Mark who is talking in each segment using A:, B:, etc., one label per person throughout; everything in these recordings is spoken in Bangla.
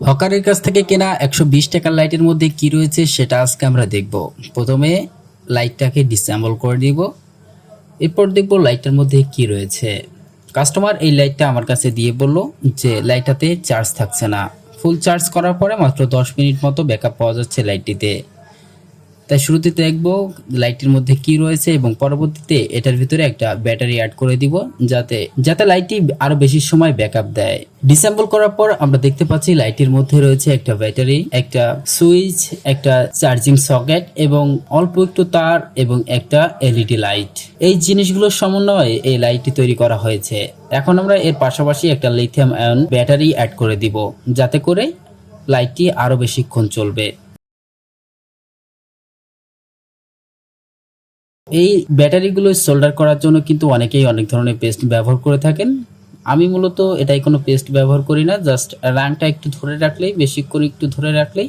A: হকারের কাছ থেকে কেনা একশো বিশ টাকার লাইটের মধ্যে কি রয়েছে সেটা আজকে আমরা দেখব। প্রথমে লাইটটাকে ডিসঅ্যাম্বল করে দিব এরপর দেখব লাইটটার মধ্যে কি রয়েছে। কাস্টমার এই লাইটটা আমার কাছে দিয়ে বলল যে লাইটটাতে চার্জ থাকছে না। ফুল চার্জ করার পরে মাত্র দশ মিনিট মতো ব্যাকআপ পাওয়া যাচ্ছে লাইটটিতে। তাই শুরুতে দেখব লাইটের মধ্যে কি রয়েছে এবং পরবর্তীতে এটার ভিতরে একটা ব্যাটারি অ্যাড করে দিব যাতে যাতে লাইটটি আরও বেশি সময় ব্যাকআপ দেয়। ডিসেম্বল করার পর আমরা দেখতে পাচ্ছি লাইটের মধ্যে রয়েছে একটা ব্যাটারি, একটা সুইচ একটা চার্জিং সকেট এবং অল্প একটু তার এবং একটা এলইডি লাইট এই জিনিসগুলোর সমন্বয়ে এই লাইটটি তৈরি করা হয়েছে। এখন আমরা এর পাশাপাশি একটা লিথিয়াম আয়ন ব্যাটারি অ্যাড করে দিব, যাতে করে লাইটটি আরও বেশিক্ষণ চলবে। এই ব্যাটারিগুলো সোল্ডার করার জন্য কিন্তু অনেকেই অনেক ধরনের পেস্ট ব্যবহার করে থাকেন। আমি মূলত এটাই কোনো পেস্ট ব্যবহার করি না জাস্ট রানটা একটু ধরে রাখলেই বেশি করে একটু ধরে রাখলেই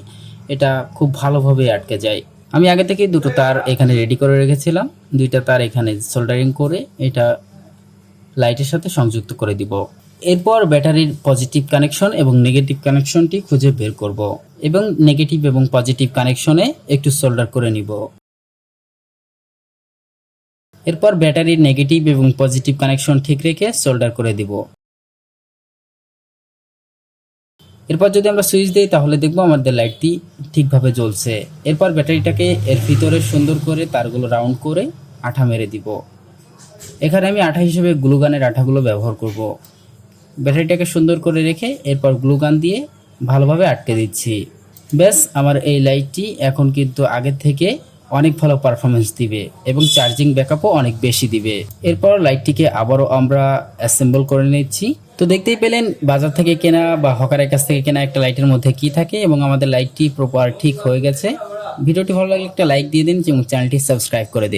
A: এটা খুব ভালোভাবে আটকে যায়। আমি আগে থেকেই দুটো তার এখানে রেডি করে রেখেছিলাম, দুইটা তার এখানে সোল্ডারিং করে এটা লাইটের সাথে সংযুক্ত করে দিব। এরপর ব্যাটারির পজিটিভ কানেকশন এবং নেগেটিভ কানেকশনটি খুঁজে বের করব এবং নেগেটিভ এবং পজিটিভ কানেকশনে একটু সোল্ডার করে নিব। এরপর ব্যাটারির নেগেটিভ এবং পজিটিভ কানেকশন ঠিক রেখে সোল্ডার করে দিব। এরপর যদি আমরা সুইচ দিই, তাহলে দেখব আমাদের লাইটটি ঠিকভাবে জ্বলছে। এরপর ব্যাটারিটাকে এর ভিতরে সুন্দর করে তারগুলো রাউন্ড করে আঠা মেরে দিব। এখানে আমি আঠা হিসেবে গ্লুগানের আঠাগুলো ব্যবহার করব। ব্যাটারিটাকে সুন্দর করে রেখে এরপর গ্লুগান দিয়ে ভালোভাবে আটকে দিচ্ছি। ব্যাস, আমার এই লাইটটি এখন কিন্তু আগের থেকে অনেক ভালো পারফরমেন্স দিবে এবং চার্জিং ব্যাকআপও অনেক বেশি দিবে। এরপর লাইটটিকে আবারও আমরা অ্যাসেম্বল করে নিচ্ছি। তো দেখতেই পেলেন, বাজার থেকে কেনা বা হকারের কাছ থেকে কেনা একটা লাইটের মধ্যে কি থাকে এবং আমাদের লাইটটি প্রপার ঠিক হয়ে গেছে। ভিডিওটি ভালো লাগলে একটা লাইক দিয়ে দিন এবং চ্যানেলটি সাবস্ক্রাইব করে দিন।